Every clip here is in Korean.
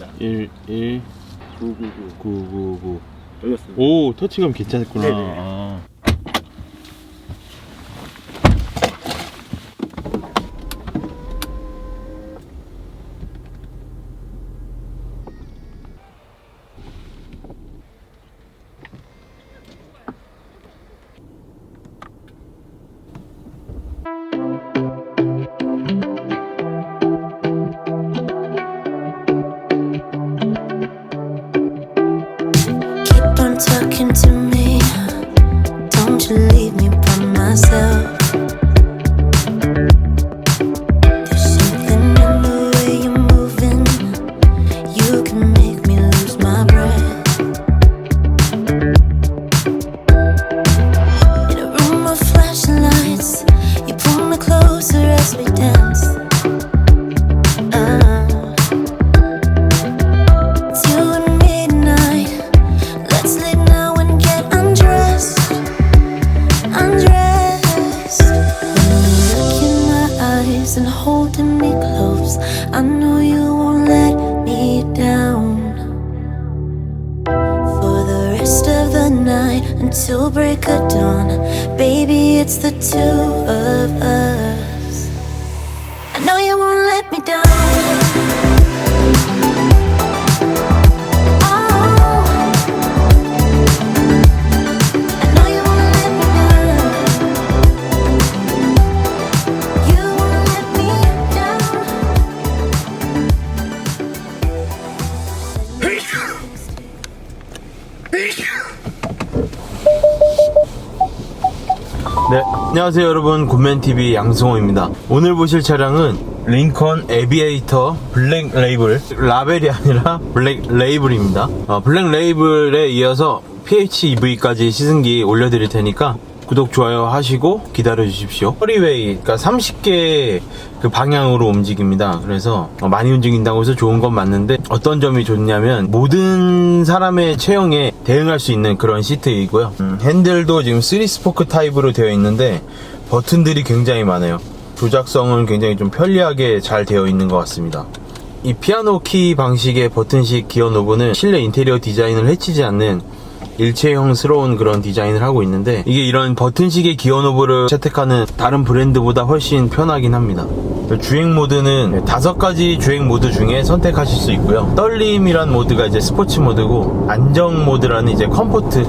열렸습니다. 1 1 999 9 9 9 열렸습니다. 오 터치감 괜찮구나 네네. 아. And uh, midnight. Let's slip now and get undressed. Undress look in my eyes and holding me close, I know you won't let me down. For the rest of the night until break of dawn, baby, it's the two of us. 네, 안녕하세요 여러분. 굿맨TV 양승호입니다. 오늘 보실 차량은 링컨 에비에이터 블랙 레이블 라벨이 아니라 블랙 레이블입니다 어, 블랙 레이블에 이어서 PHEV까지 시승기 올려드릴 테니까 구독, 좋아요 하시고 기다려 주십시오. 허리웨이, 그러니까 30개 그 방향으로 움직입니다. 그래서 어, 많이 움직인다고 해서 좋은 건 맞는데 어떤 점이 좋냐면 모든 사람의 체형에 대응할 수 있는 그런 시트이고요. 음, 핸들도 지금 3스포크 타입으로 되어 있는데 버튼들이 굉장히 많아요. 조작성은 굉장히 좀 편리하게 잘 되어 있는 것 같습니다. 이 피아노 키 방식의 버튼식 기어 노브는 실내 인테리어 디자인을 해치지 않는 일체형스러운 그런 디자인을 하고 있는데 이게 이런 버튼식의 기어 노브를 채택하는 다른 브랜드보다 훨씬 편하긴 합니다. 주행 모드는 다섯 가지 주행 모드 중에 선택하실 수 있고요. 떨림이란 모드가 이제 스포츠 모드고 안정 모드라는 이제 컴포트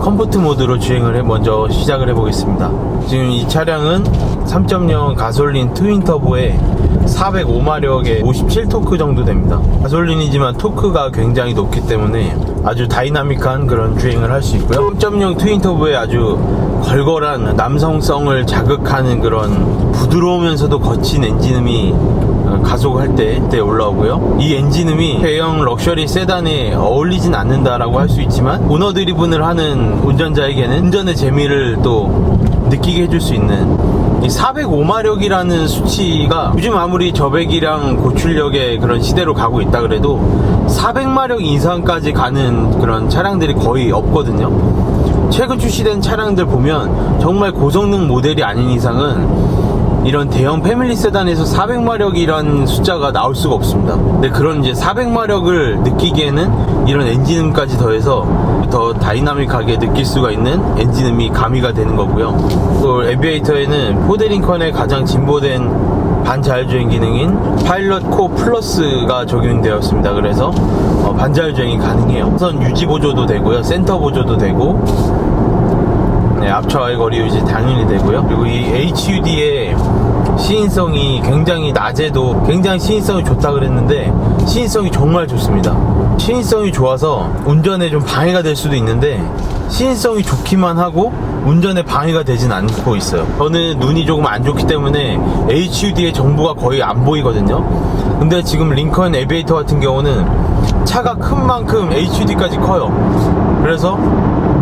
컴포트 모드로 주행을 해 먼저 시작을 해보겠습니다. 지금 이 차량은 3.0 가솔린 트윈 터보에 405마력에 57토크 정도 됩니다. 가솔린이지만 토크가 굉장히 높기 때문에 아주 다이나믹한 그런 주행을 할 수 있고요. 3.0 트윈 터보에 아주 걸걸한 남성성을 자극하는 그런 부드러우면서도 거친 엔진음이 어, 가속할 때, 때 올라오고요. 이 엔진음이 대형 럭셔리 세단에 어울리진 않는다라고 할 수 있지만 오너 드리븐을 하는 운전자에게는 운전의 재미를 또 느끼게 해줄 수 있는 이 405마력이라는 수치가 요즘 아무리 저배기량 고출력의 그런 시대로 가고 있다 그래도 400마력 이상까지 가는 그런 차량들이 거의 없거든요. 최근 출시된 차량들 보면 정말 고성능 모델이 아닌 이상은 이런 대형 패밀리 세단에서 400마력이란 숫자가 나올 수가 없습니다. 근데 그런 이제 400마력을 느끼기에는 이런 엔진음까지 더해서 더 다이나믹하게 느낄 수가 있는 엔진음이 가미가 되는 거고요. 또 에비에이터에는 포드링컨의 가장 진보된 반자율주행 기능인 파일럿 코 플러스가 적용되었습니다. 그래서 어, 반자율주행이 가능해요. 우선 유지 보조도 되고요. 센터 보조도 되고 네, 앞차와의 거리 유지 당연히 되고요. 그리고 이 HUD의 시인성이 굉장히 낮에도 굉장히 시인성이 좋다 그랬는데 시인성이 정말 좋습니다. 시인성이 좋아서 운전에 좀 방해가 될 수도 있는데 시인성이 좋기만 하고 운전에 방해가 되진 않고 있어요. 저는 눈이 조금 안 좋기 때문에 HUD의 정보가 거의 안 보이거든요. 근데 지금 링컨 에비에이터 같은 경우는 차가 큰 만큼 HUD까지 커요. 그래서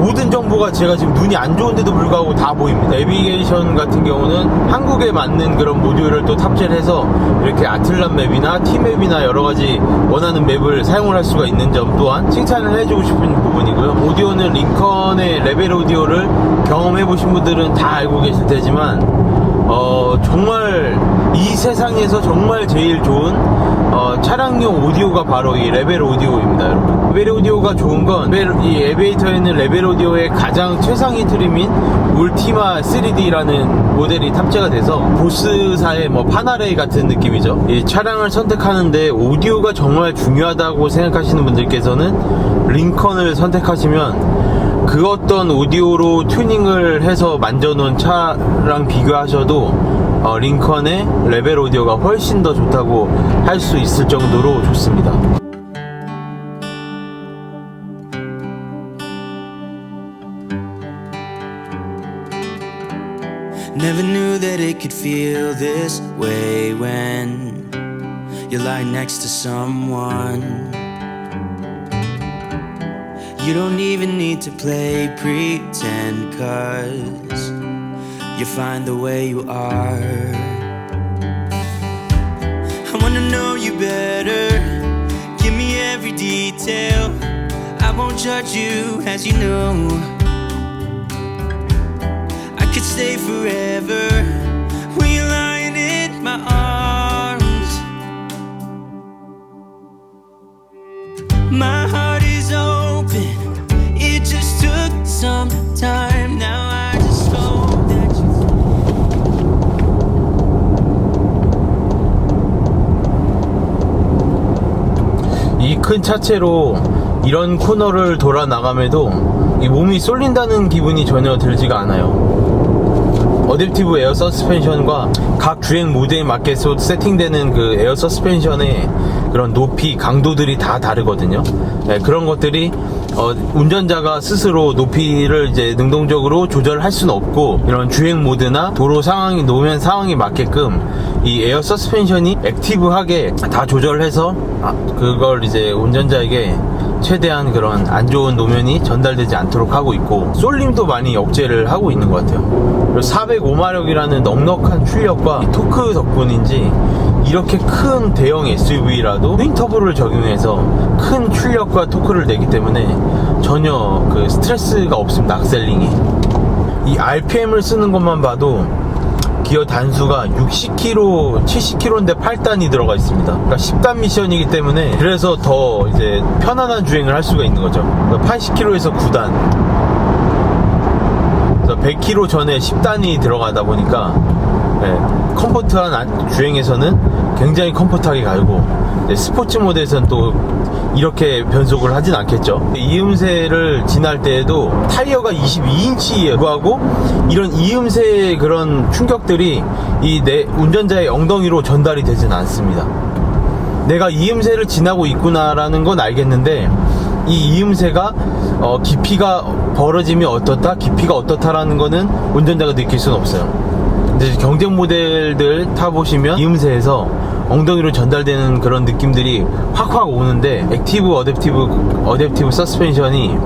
모든 정보가 제가 지금 눈이 안 좋은데도 불구하고 다 보입니다. 내비게이션 같은 경우는 한국에 맞는 그런 모듈을 또 탑재를 해서 이렇게 아틀란 맵이나 T맵이나 여러 가지 원하는 맵을 사용을 할 수가 있는 점 또한 칭찬을 해주고 싶은 부분이고요. 오디오는 링컨의 레벨 오디오를 경험해 보신 분들은 다 알고 계실 테지만 어, 정말 이 세상에서 정말 제일 좋은 어, 차량용 오디오가 바로 이 레벨 오디오입니다, 여러분. 레벨 오디오가 좋은 건, 이 에비에이터에는 레벨 오디오의 가장 최상위 트림인 울티마 3D라는 모델이 탑재가 돼서 보스사의 뭐 파나레이 같은 느낌이죠. 이 차량을 선택하는데 오디오가 정말 중요하다고 생각하시는 분들께서는 링컨을 선택하시면 그 어떤 오디오로 튜닝을 해서 만져놓은 차랑 비교하셔도 어, 링컨의 레벨 오디오가 훨씬 더 좋다고 할 수 있을 정도로 좋습니다. Never knew that it could feel this way when you lie next to someone. You don't even need to play pretend, cause you find the way you are. I wanna know you better. Give me every detail. I won't judge you, as you know. I could stay forever 큰 차체로 이런 코너를 돌아 나감에도 이 몸이 쏠린다는 기분이 전혀 들지가 않아요. 어댑티브 에어 서스펜션과 각 주행 모드에 맞게 소- 세팅되는 그 에어 서스펜션의 그런 높이, 강도들이 다 다르거든요. 네, 그런 것들이 어, 운전자가 스스로 높이를 이제 능동적으로 조절할 수는 없고 이런 주행 모드나 도로 상황이 노면 상황에 맞게끔 이 에어 서스펜션이 액티브하게 다 조절해서 아, 그걸 이제 운전자에게 최대한 그런 안 좋은 노면이 전달되지 않도록 하고 있고 쏠림도 많이 억제를 하고 있는 것 같아요. 405마력이라는 넉넉한 출력과 이 토크 덕분인지 이렇게 큰 대형 SUV라도 윈터블을 적용해서 큰 출력과 토크를 내기 때문에 전혀 그 스트레스가 없습니다. 악셀링이. 이 RPM을 쓰는 것만 봐도 기어 단수가 60km, 70km인데 8단이 들어가 있습니다. 그러니까 10단 미션이기 때문에 그래서 더 이제 편안한 주행을 할 수가 있는 거죠. 80km에서 9단. 100km 전에 10단이 들어가다 보니까 네, 컴포트한 안- 주행에서는 굉장히 컴포트하게 네, 스포츠 모드에서는 또 이렇게 변속을 하진 않겠죠. 이음새를 지날 때에도 타이어가 22인치에 구하고 이런 이음새의 그런 충격들이 이 내 운전자의 엉덩이로 전달이 되진 않습니다. 내가 이음새를 지나고 있구나라는 건 알겠는데 이 이음새가 어, 깊이가 벌어짐이 어떻다 깊이가 어떻다라는 거는 운전자가 느낄 수는 없어요 근데 경쟁 모델들 타보시면 이음새에서 엉덩이로 전달되는 그런 느낌들이 확확 오는데 액티브 어댑티브 어댑티브 서스펜션이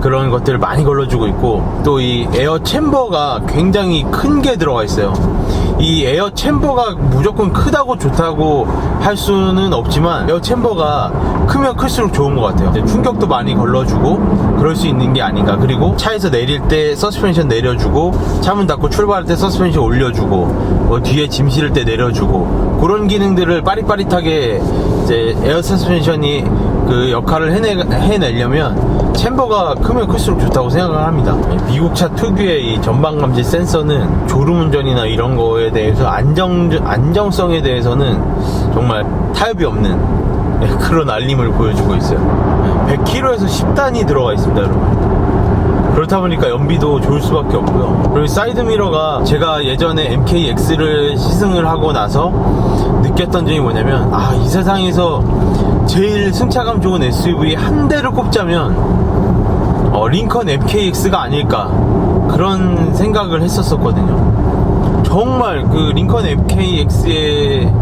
그런 것들을 많이 걸러주고 있고 또 이 에어 챔버가 굉장히 큰 게 들어가 있어요. 이 에어 챔버가 무조건 크다고 좋다고 할 수는 없지만 에어 챔버가 크면 클수록 좋은 것 같아요. 충격도 많이 걸러주고 그럴 수 있는 게 아닌가. 그리고 차에서 내릴 때 서스펜션 내려주고 차 문 닫고 출발할 때 서스펜션 올려주고 뭐 뒤에 짐 실을 때 내려주고 그런 기능들을 빠릿빠릿하게 이제 에어 서스펜션이 그 역할을 해내, 해내려면 챔버가 크면 클수록 좋다고 생각을 합니다. 미국 차 특유의 이 전방 감지 센서는 졸음 운전이나 이런 거에 대해서 안정 안정성에 대해서는 정말 타협이 없는 예, 그런 알림을 보여주고 있어요. 100km에서 10단이 들어가 있습니다, 여러분. 그렇다 보니까 연비도 좋을 수밖에 없고요. 그리고 사이드 미러가 제가 예전에 MKX를 시승을 하고 나서 느꼈던 점이 뭐냐면 아 이 세상에서 제일 승차감 좋은 SUV 한 대를 꼽자면 어, 링컨 MKX가 아닐까 그런 생각을 했었었거든요. 정말 그 링컨 MKX의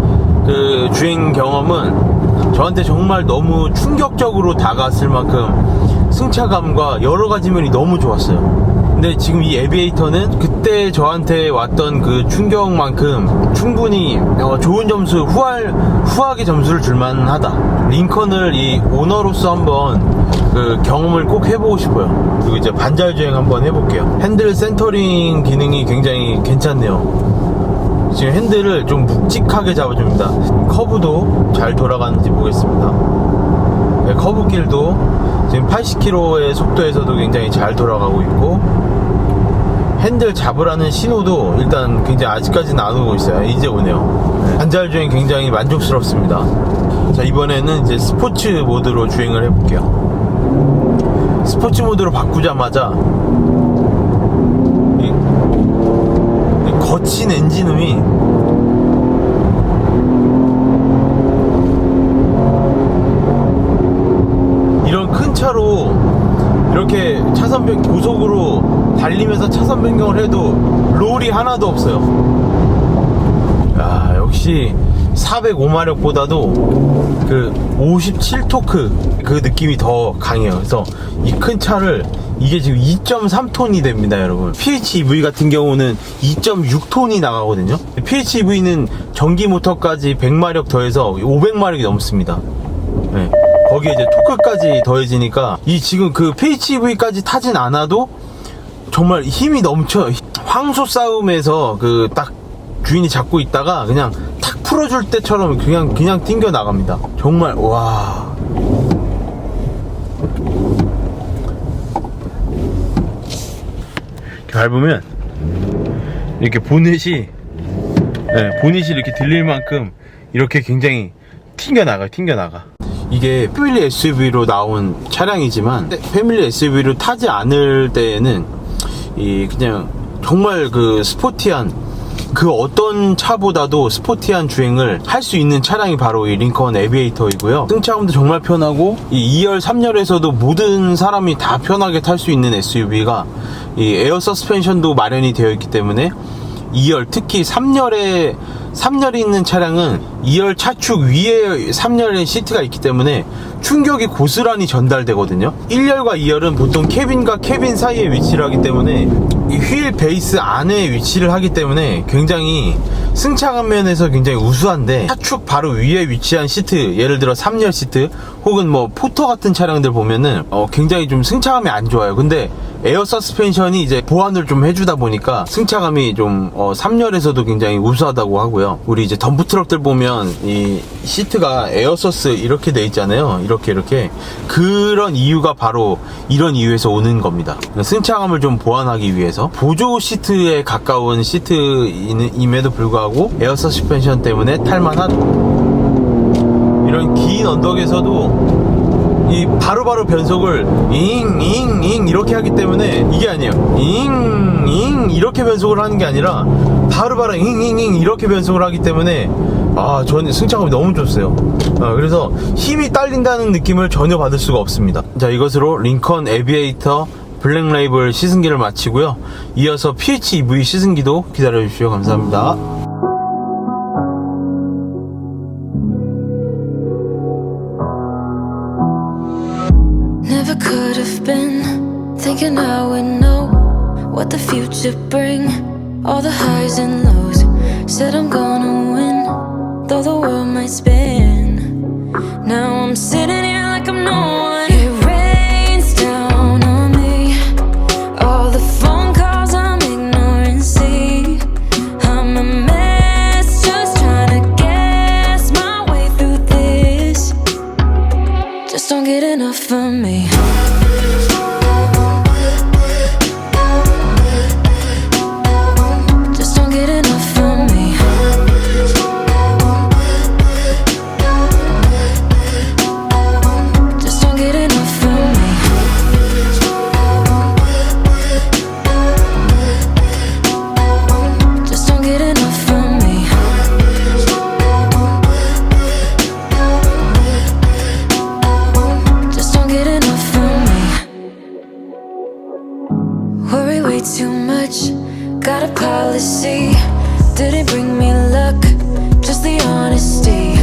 그 주행 경험은 저한테 정말 너무 충격적으로 다가왔을 만큼 승차감과 여러 가지 면이 너무 좋았어요. 근데 지금 이 에비에이터는 그때 저한테 왔던 그 충격만큼 충분히 어, 좋은 점수, 후할, 후하게 점수를 줄만하다. 링컨을 이 오너로서 한번 그 경험을 꼭 해보고 싶어요. 그리고 이제 반잘 주행 한번 해볼게요. 핸들 센터링 기능이 굉장히 괜찮네요. 지금 핸들을 좀 묵직하게 잡아줍니다. 커브도 잘 돌아가는지 보겠습니다. 네, 커브길도 지금 80km의 속도에서도 굉장히 잘 돌아가고 있고 핸들 잡으라는 신호도 일단 굉장히 아직까지는 안 오고 있어요. 이제 오네요. 네, 반잘 주행 굉장히 만족스럽습니다. 자 이번에는 이제 스포츠 모드로 주행을 해볼게요. 스포츠 모드로 바꾸자마자 거친 엔진음이 차로 이렇게 차선 변 고속으로 달리면서 차선 변경을 해도 롤이 하나도 없어요. 야, 역시 405마력보다도 그 57토크 그 느낌이 더 강해요. 그래서 이 큰 차를 이게 지금 2.3톤이 됩니다, 여러분. PHEV 같은 경우는 2.6톤이 나가거든요. PHEV는 전기 모터까지 100마력 더해서 500마력이 넘습니다. 네. 거기에 이제 토크까지 더해지니까 이 지금 그 PHEV까지 타진 않아도 정말 힘이 넘쳐 황소 싸움에서 그 딱 주인이 잡고 있다가 그냥 탁 풀어줄 때처럼 그냥 그냥 튕겨 나갑니다. 정말 와. 밟으면 이렇게 보넷이 네, 보넷이 이렇게 들릴 만큼 이렇게 굉장히 튕겨 나가 튕겨 나가. 이게 패밀리 SUV로 나온 차량이지만 패밀리 SUV로 타지 않을 때에는 이 그냥 정말 그 스포티한 그 어떤 차보다도 스포티한 주행을 할 수 있는 차량이 바로 이 링컨 에비에이터이고요. 승차감도 정말 편하고 이 2열, 3열에서도 모든 사람이 다 편하게 탈 수 있는 SUV가 이 에어 서스펜션도 마련이 되어 있기 때문에 2열 특히 3열에 3열이 있는 차량은 2열 차축 위에 3열에 시트가 있기 때문에 충격이 고스란히 전달되거든요. 1열과 2열은 보통 캐빈과 캐빈 사이에 위치를 하기 때문에 이휠 베이스 안에 위치를 하기 때문에 굉장히 승차감 면에서 굉장히 우수한데 차축 바로 위에 위치한 시트 예를 들어 3열 시트 혹은 뭐 포터 같은 차량들 보면은 어, 굉장히 좀 승차감이 안 좋아요. 근데 에어 서스펜션이 이제 보완을 좀 해주다 보니까 승차감이 좀 어, 3열에서도 굉장히 우수하다고 하고요. 우리 이제 덤프 트럭들 보면 이 시트가 에어 서스 이렇게 돼 있잖아요. 이렇게 이렇게 그런 이유가 바로 이런 이유에서 오는 겁니다. 승차감을 좀 보완하기 위해서 보조 시트에 가까운 시트임에도 불구하고 에어 서스펜션 때문에 탈만한 이런 긴 언덕에서도 이 바로 바로 변속을 잉 잉 잉 이렇게 하기 때문에 이게 아니에요. 잉 잉 이렇게 변속을 하는 게 아니라 바로바로 잉 잉 잉 이렇게 변속을 하기 때문에 아 저는 승차감이 너무 좋았어요. 어, 그래서 힘이 딸린다는 느낌을 전혀 받을 수가 없습니다. 자 이것으로 링컨 에비에이터 블랙 레이블 시승기를 마치고요. 이어서 PHEV 시승기도 기다려 주시오. 감사합니다 the world might spin. Now I'm sitting here like I'm no one. It rains down on me. All the phone calls I'm ignoring. See, I'm a mess, just trying to guess my way through this. Just don't get enough of me. Got a policy. Didn't bring me luck, just the honesty.